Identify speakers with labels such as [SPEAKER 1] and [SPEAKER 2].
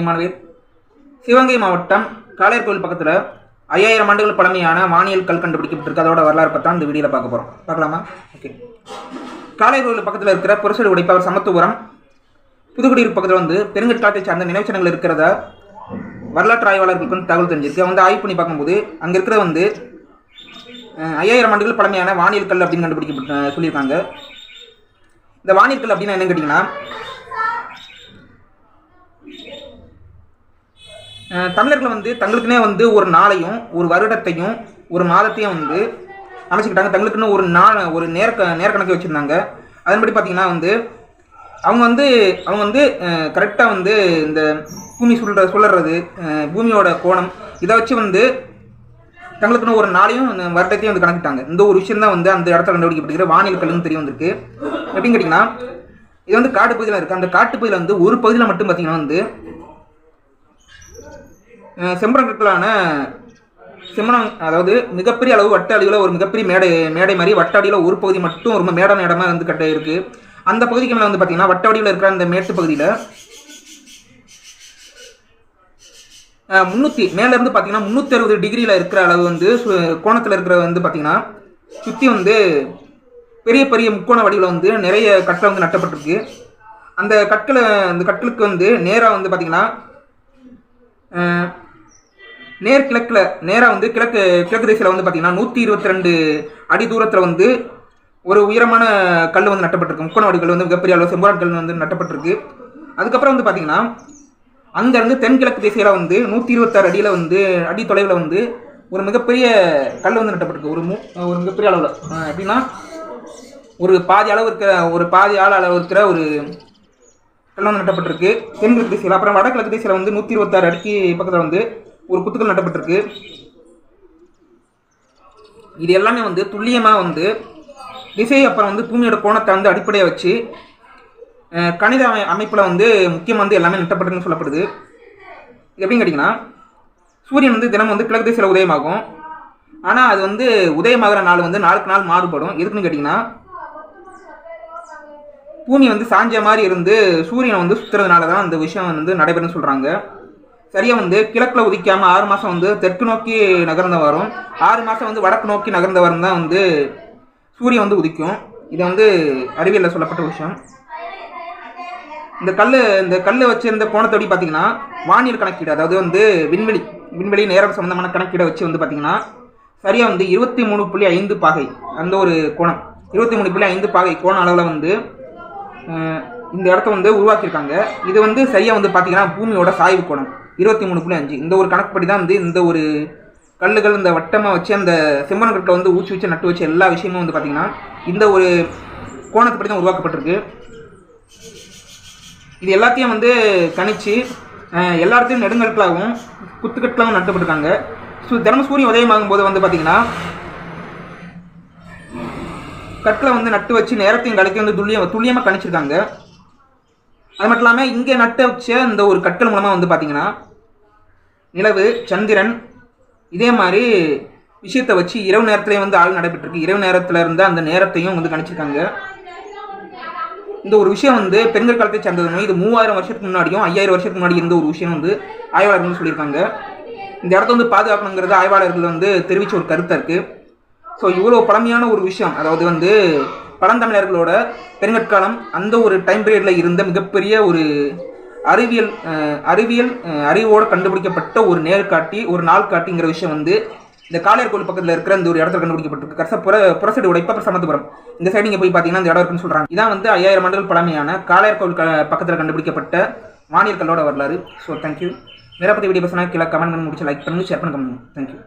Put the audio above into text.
[SPEAKER 1] மாணவி சிவகங்கை மாவட்டம் காளையர்கோவில் பக்கத்தில் ஐயாயிரம் ஆண்டுகள் பழமையான வானியல் கல் கண்டுபிடிக்கப்பட்டிருக்கு. அதோட வரலாறு பார்த்தா இந்த வீடியோவில் பார்க்க போகிறோம் பார்க்கலாமா? ஓகே காளையர்கோவில் பக்கத்தில் இருக்கிற புரசடி உடைப்பவர் சமத்துவபுரம் புதுக்குடியிருப்பு பக்கத்தில் வந்து பெருங்கற்காலத்தை சார்ந்த நினைவுச்சின்னங்கள் இருக்கிறத வரலாற்று ஆய்வாளர்களுக்கு வந்து தகவல் தெரிஞ்சிருக்கு. வந்து ஆய்வு பண்ணி பார்க்கும்போது அங்கே இருக்கிற வந்து ஐயாயிரம் ஆண்டுகள் பழமையான வானியல் கல் அப்படின்னு கண்டுபிடிக்கப்பட்டு சொல்லியிருக்காங்க. இந்த வானியல் கல் அப்படின்னு என்னன்னு கேட்டிங்கன்னா தமிழர்கள் வந்து தங்களுக்குனே வந்து ஒரு நாளையும் ஒரு வருடத்தையும் ஒரு மாதத்தையும் வந்து அமைச்சுக்கிட்டாங்க. தங்களுக்குன்னு ஒரு நாள் ஒரு நேர நேரக்கணக்கு வச்சுருந்தாங்க. அதன்படி பார்த்தீங்கன்னா வந்து அவங்க வந்து அவங்க வந்து கரெக்டாக வந்து இந்த பூமி சுழற சுழறது பூமியோட கோணம் இதை வச்சு வந்து தங்களுக்குன்னு ஒரு நாளையும் அந்த வருடத்தையும் வந்து கணக்கிட்டாங்க. இந்த ஒரு விஷயம் தான் வந்து அந்த இடத்துல கண்டுபிடிக்கப்படுகிற வானியல் கல்லுன்னு தெரிய வந்திருக்கு. எப்படின்னு கேட்டிங்கன்னா இது வந்து காட்டு பகுதியில் இருக்குது அந்த காட்டு பகுதியில் வந்து ஒரு பகுதியில் மட்டும் பார்த்திங்கன்னா வந்து அஹ், சிம்மனம் அதாவது மிகப்பெரிய அளவு வட்ட அடியில் ஒரு மிகப்பெரிய மேடை மேடை மாதிரி வட்ட அடியில் ஒரு பகுதி மட்டும் ரொம்ப மேடான இடமா வந்து கட்ட இருக்கு. அந்த பகுதிக்கு மேலே வந்து பார்த்தீங்கன்னா வட்ட வடிவில் இருக்கிற அந்த மேட்டு பகுதியில் முந்நூற்றி மேலேருந்து பார்த்தீங்கன்னா முந்நூற்றி அறுபது டிகிரியில் இருக்கிற அளவு வந்து கோணத்தில் இருக்கிற வந்து பார்த்தீங்கன்னா சுற்றி வந்து பெரிய பெரிய முக்கோண வடிவில் வந்து நிறைய கற்கள் வந்து நட்டப்பட்டிருக்கு. அந்த கற்களை அந்த கற்களுக்கு வந்து நேராக வந்து பார்த்தீங்கன்னா நேர் கிழக்கில் நேராக வந்து கிழக்கு கிழக்கு திசையில் வந்து பார்த்தீங்கன்னா நூற்றி இருபத்தி ரெண்டு அடி தூரத்தில் வந்து ஒரு உயரமான கல் வந்து நட்டப்பட்டிருக்கு முக்கோண கல் வந்து மிகப்பெரிய அளவு செம்பரான் கல் வந்து நட்டப்பட்டிருக்கு. அதுக்கப்புறம் வந்து பார்த்தீங்கன்னா அங்கேருந்து தென்கிழக்கு திசையில் வந்து நூற்றி இருபத்தாறு அடியில் வந்து அடி தொலைவில் வந்து ஒரு மிகப்பெரிய கல் வந்து நட்டப்பட்டிருக்கு. ஒரு மு ஒரு மிகப்பெரிய அளவில். எப்படின்னா ஒரு பாதி அளவு இருக்கிற ஒரு பாதி ஆள் அளவு இருக்கிற ஒரு கல் வந்து நட்டப்பட்டிருக்கு. தென்கிழக்கு திசையில் அப்புறம் வடகிழக்கு திசையில் வந்து நூற்றி இருபத்தாறு அடிக்கு பக்கத்தில் வந்து ஒரு குத்துக்கள் நட்டப்பட்டிருக்கு இது எல்லாமே வந்து துல்லியமாக வந்து திசை அப்புறம் வந்து பூமியோட கோணத்தை வந்து அடிப்படையாக வச்சு கணித அமை அமைப்பில் வந்து முக்கியமாக வந்து எல்லாமே நட்டப்பட்டிருக்குன்னு சொல்லப்படுது. இது எப்படின்னு கேட்டிங்கன்னா சூரியன் வந்து தினம் வந்து கிழக்கு திசையில் உதயமாகும். ஆனால் அது வந்து உதயமாகிற நாள் வந்து நாளுக்கு நாள் மாறுபடும். எதுக்குன்னு கேட்டிங்கன்னா பூமி வந்து சாஞ்ச மாதிரி இருந்து சூரியனை வந்து சுற்றுறதுனால தான் அந்த விஷயம் வந்து நடைபெறும்னு சொல்கிறாங்க சரியாக வந்து கிழக்கில் உதிக்காமல் ஆறு மாதம் வந்து தெற்கு நோக்கி நகர்ந்த வரும். ஆறு மாதம் வந்து வடக்கு நோக்கி நகர்ந்த வரும் தான் வந்து சூரியன் வந்து உதிக்கும். இது வந்து அறிவியலில் சொல்லப்பட்ட விஷயம். இந்த கல் இந்த கல் வச்சிருந்த கோணத்தோடி பார்த்தீங்கன்னா வானியல் கணக்கீடு அதாவது வந்து விண்வெளி விண்வெளி நேரம் சம்பந்தமான கணக்கீடை வச்சு வந்து பார்த்தீங்கன்னா சரியாக வந்து இருபத்தி மூணு புள்ளி ஐந்து பாகை அந்த ஒரு கோணம். இருபத்தி மூணு புள்ளி ஐந்து பாகை கோண அளவில் வந்து இந்த இடத்த வந்து உருவாக்கியிருக்காங்க. இது வந்து சரியாக வந்து பார்த்தீங்கன்னா பூமியோட சாய்வு கோணம். இருபத்தி மூணு புள்ளி அஞ்சு. இந்த ஒரு கணக்குப்படி தான் வந்து இந்த ஒரு கல்லுகள் இந்த வட்டமாக வச்சு அந்த செம்மண் கட்டை வந்து ஊச்சி வச்சு நட்டு வச்சு எல்லா விஷயமும் வந்து பார்த்திங்கன்னா இந்த ஒரு கோணத்துப்படி தான் உருவாக்கப்பட்டிருக்கு. இது எல்லாத்தையும் வந்து கணிச்சு எல்லாத்தையும் நெடுங்கற்களாகவும் குத்துக்கற்களாகவும் நட்டுப்பட்டிருக்காங்க ஸோ தினமும் சூரியன் உதயமாகும் போது வந்து பார்த்தீங்கன்னா கற்களை வந்து நட்டு வச்சு நேரத்தையும் கலைக்க வந்து துல்லியம் துல்லியமாக கணிச்சிருக்காங்க. அது மட்டும் இல்லாமல் இங்கே நட்டு வச்ச இந்த ஒரு கற்கள் மூலமாக வந்து பார்த்தீங்கன்னா நிலவு சந்திரன் இதே மாதிரி விஷயத்தை வச்சு இரவு நேரத்துலேயே வந்து ஆள் நடைபெற்றிருக்கு. இரவு நேரத்தில் இருந்த அந்த நேரத்தையும் வந்து கணிச்சிருக்காங்க. இந்த ஒரு விஷயம் வந்து பெண்கள் காலத்தை சேர்ந்தது இது மூவாயிரம் வருஷத்துக்கு முன்னாடியும் ஐயாயிரம் வருஷத்துக்கு முன்னாடி இருந்த ஒரு விஷயம் வந்து ஆய்வாளர்கள் சொல்லியிருக்காங்க. இந்த இடத்த வந்து பாதுகாக்கணுங்கிறது ஆய்வாளர்கள் வந்து தெரிவித்த ஒரு கருத்தாக இருக்குது ஸோ இவ்வளோ பழமையான ஒரு விஷயம் அதாவது வந்து பழந்தமிழர்களோட பெருங்கற்காலம் அந்த ஒரு டைம் பீரியடில் இருந்த மிகப்பெரிய ஒரு அறிவியல் அறிவியல் அறிவோடு கண்டுபிடிக்கப்பட்ட ஒரு நேர்காட்டி ஒரு நாள் காட்டிங்கிற விஷயம் வந்து இந்த காளையர் கோவில் பக்கத்தில் இருக்கிற இந்த ஒரு இடத்துல கண்டுபிடிக்கப்பட்டிருக்கு. கரச புற புறசடி உடைப்ப சமத்துபுரம் இந்த சைடு நீங்கள் போய் பார்த்தீங்கன்னா இந்த இடம் இருக்குன்னு சொல்கிறாங்க இதான் வந்து ஐயாயிரம் ஆண்டுகள் பழமையான காளையர் கோவில் பக்கத்தில் கண்டுபிடிக்கப்பட்ட மானியர்களோட வரலாறு. ஸோ தேங்க்யூ வேற பற்றி வீடியோ பேசினா கீழே கமெண்ட் பண்ணி முடிச்சு லைக் பண்ணுங்க ஷேர் பண்ணி கமெண்ட் தேங்க்யூ